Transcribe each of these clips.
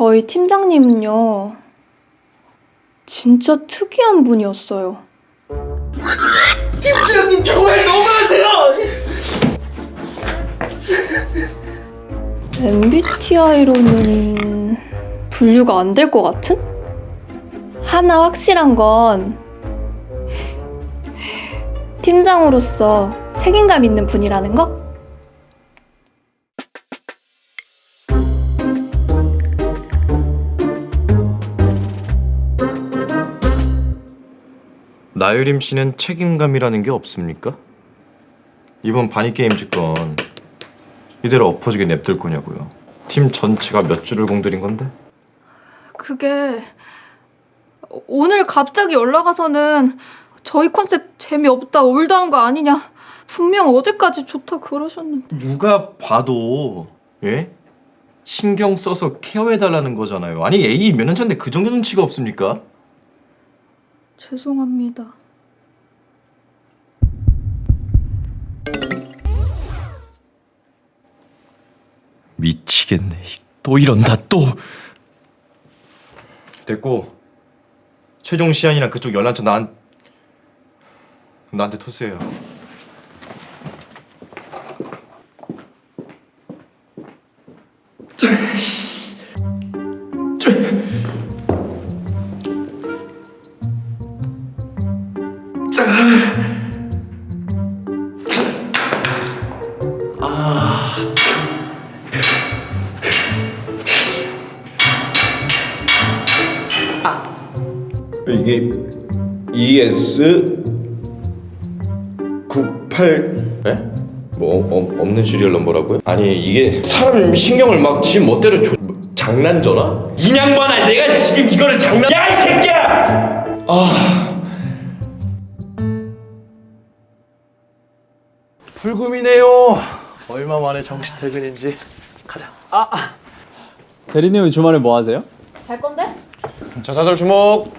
저희 팀장님은요, 진짜 특이한 분이었어요. 팀장님 정말 너무하세요. MBTI로는 분류가 안 될 것 같은? 하나 확실한 건 팀장으로서 책임감 있는 분이라는 거? 나유림 씨는 책임감이라는 게 없습니까? 이번 바니 게임즈 건 이대로 엎어지게 냅둘 거냐고요. 팀 전체가 몇 줄을 공들인 건데? 그게 오늘 갑자기 연락 와서는 저희 컨셉 재미없다 올드한 거 아니냐 분명 어제까지 좋다 그러셨는데 누가 봐도 예? 신경 써서 케어해달라는 거잖아요. 아니 A 몇년 전에 그 정도 눈치가 없습니까? 죄송합니다 미치겠네. 또 이런다 또. 됐고 최종 시안이랑 그쪽 연락처 난 나한테 토스해요. 이게 ES 98 에? 뭐 어, 없는 시리얼 넘버라고요? 아니 이게 사람 신경을 막 지 멋대로 조, 뭐, 장난 전화? 이 양반아 내가 지금 이거를 장난 야 이 새끼야! 아 불금이네요. 얼마 만에 정시 퇴근인지 가자. 대리님은 주말에 뭐 하세요? 잘 건데? 자 사설 주목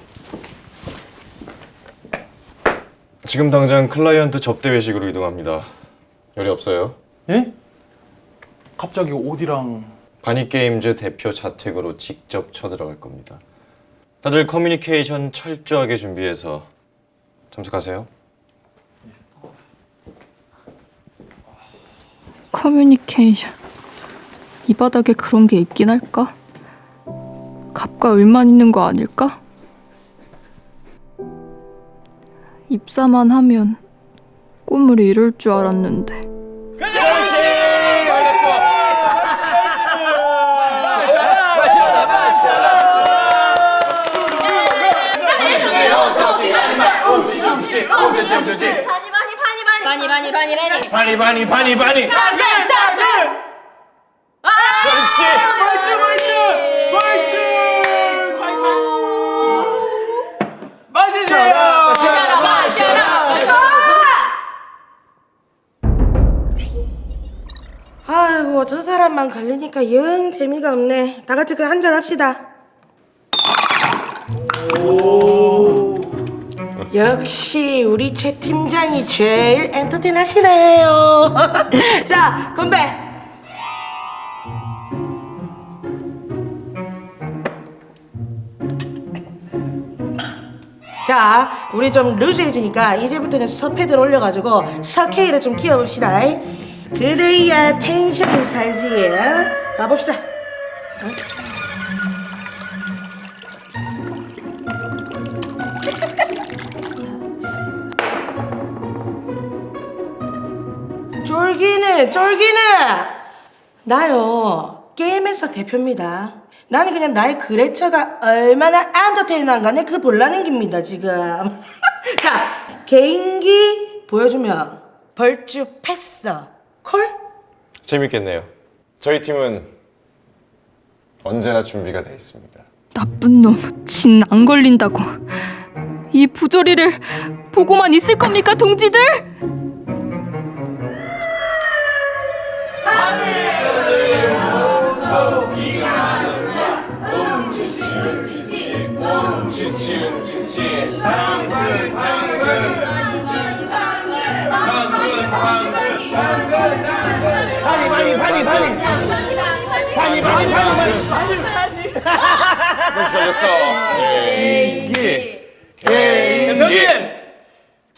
지금 당장 클라이언트 접대 회식으로 이동합니다 열이 없어요 예? 갑자기 어디랑 바니게임즈 대표 자택으로 직접 쳐들어갈 겁니다 다들 커뮤니케이션 철저하게 준비해서 참석하세요 커뮤니케이션 이 바닥에 그런 게 있긴 할까? 갑과 을만 있는 거 아닐까? 입사만 하면 꿈을 이룰 줄 알았는데 바니 바니 바니 바니 바니 바니 바니 바니 바니 따글 따글 그렇지. 벌주 벌주 벌주 맞으세요. 마셔라 마셔라. 아이고 저 사람만 걸리니까 영 재미가 없네. 다 같이 그 한잔 합시다. 역시 우리 최 팀장이 제일 엔터테인 하시네요. 자 건배. 자, 우리 좀 루즈해지니까 이제부터는 서패들 올려가지고 서케이를 좀 키워봅시다. 그래야 텐션이 살지. 가봅시다. 쫄기네, 쫄기네. 나요 게임에서 대표입니다. 나는 그냥 나의 거래처가 얼마나 엔터테인한가 내그 볼라는 겁니다 지금. 자 개인기 보여주면 벌주 패스 콜. 재밌겠네요 저희 팀은 언제나 준비가 돼 있습니다 나쁜 놈, 진 안 걸린다고. 이 부조리를 보고만 있을 겁니까, 동지들?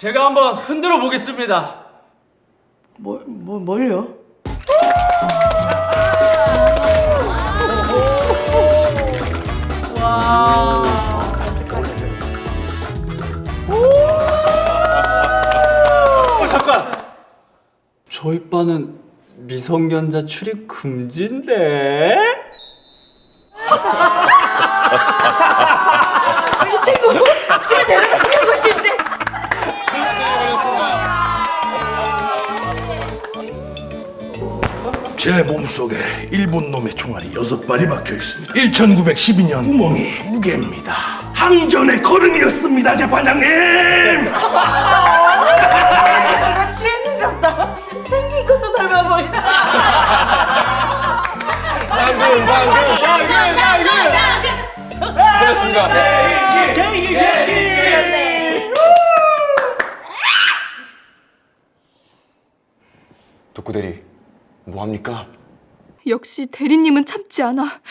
제가 한번 흔들어 보겠습니다. 뭐, 뭐, 뭘요? 어, 잠깐. 저희 바는 미성년자 출입 금지인데. 이 친구 집에 데려다 제 몸속에 일본 놈의 총알이 여섯 발이 박혀 있습니다. 1912년 구멍이 두 개입니다. 항전의 걸음이었습니다, 재판장님! 내가 취했는갑다. 생긴 것도 닮아 보인다. 덕구대리 뭐합니까? 역시 대리님은 참지 않아.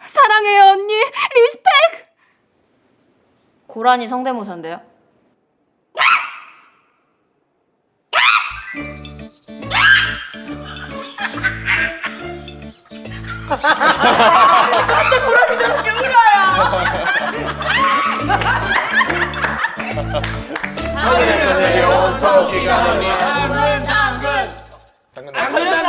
사랑해요 언니. 리스펙. 고라니 성대모사인데요. 걸렸다. 걸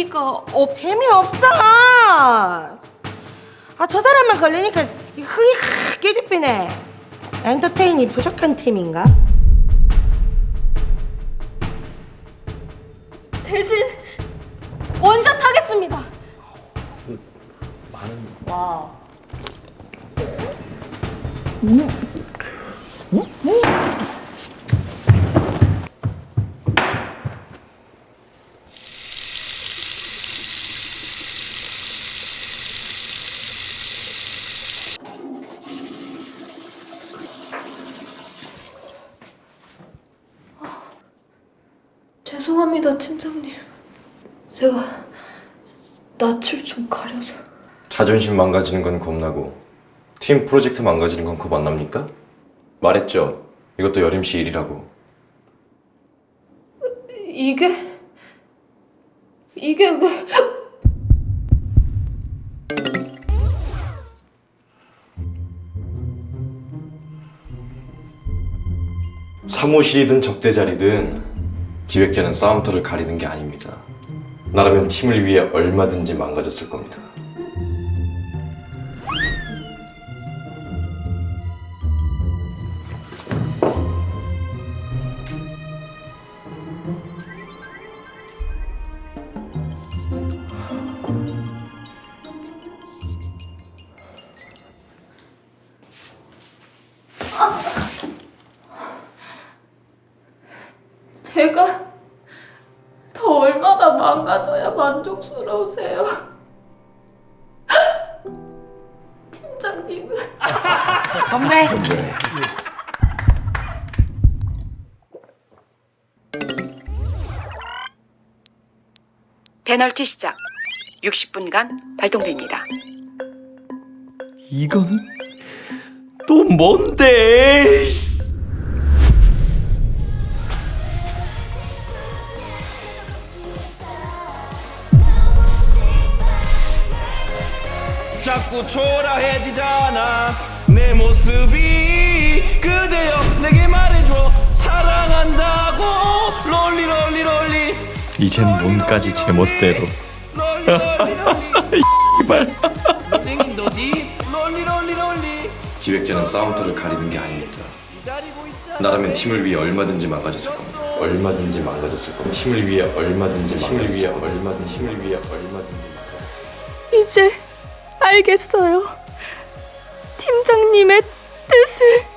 인기가 없. 재미없어. 아, 저 사람만 걸리니까 이 흥이 확 깨집히네. 엔터테인이 부족한 팀인가? 대신 원샷 하겠습니다. 죄송합니다, 팀장님. 제가 낯을 좀 가려서. 자존심 망가지는 건 겁나고 팀 프로젝트 망가지는 건 겁 안 납니까? 말했죠. 이것도 여림 씨 일이라고. 이게 이게 왜? 사무실이든 적대 자리든 기획자는 싸움터를 가리는 게 아닙니다. 나라면 팀을 위해 얼마든지 망가졌을 겁니다. 만족스러우세요? 팀장님은 페널티 시작. 60분간 발동됩니다. 이건 또 뭔데? 자꾸 초라해지잖아 내 모습이 그대여 내게 말해줘 사랑한다고 롤리 롤리 롤리 이젠 몸까지 제 멋대로. 롤리 롤리 롤리 이발. 롤링인 너디 롤리 롤리 롤리 기획자는 싸움터를 가리는 게 아닙니다. 기다리고 있잖아 나라면 팀을 위해 얼마든지 망가졌을 겁니다. 얼마든지 망가졌을 겁니다. 팀을 위해 얼마든지 팀을 위해 얼마든지 팀을 위해 얼마든지 이제 알겠어요. 팀장님의 뜻을.